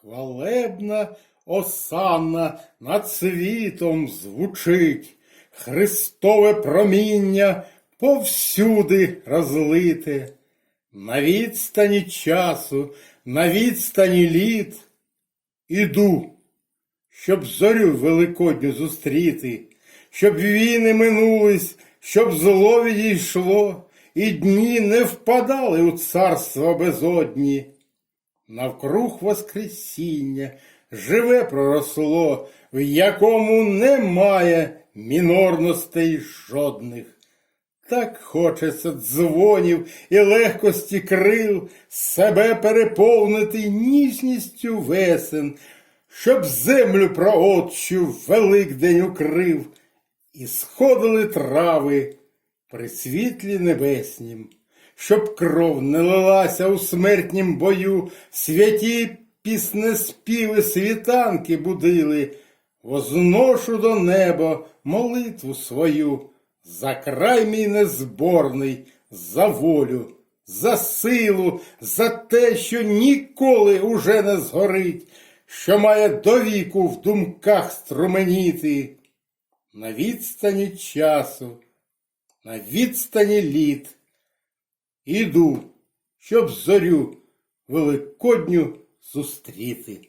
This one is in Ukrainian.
хвалебна осанна над світом звучить, Христове проміння повсюди розлите, на відстані часу, на відстані літ, іду, щоб зорю великодню зустріти, щоб війни минулись, щоб зло відійшло, і дні не впадали у царство безодні. Навкруг Воскресіння живе проросло, в якому немає мінорностей жодних. Так хочеться дзвонів і легкості крил, себе переповнити ніжністю весен, щоб землю проотчу Великдень укрив, і сходили трави при світлі небеснім, щоб кров не лилася у смертнім бою, святі піснеспіви світанки будили, возношу до неба молитву свою, за край мій незборний, за волю, за силу, за те, що ніколи уже не згорить, що має довіку в думках струменіти, на відстані часу, на відстані літ. Іду, щоб зорю великодню зустріти.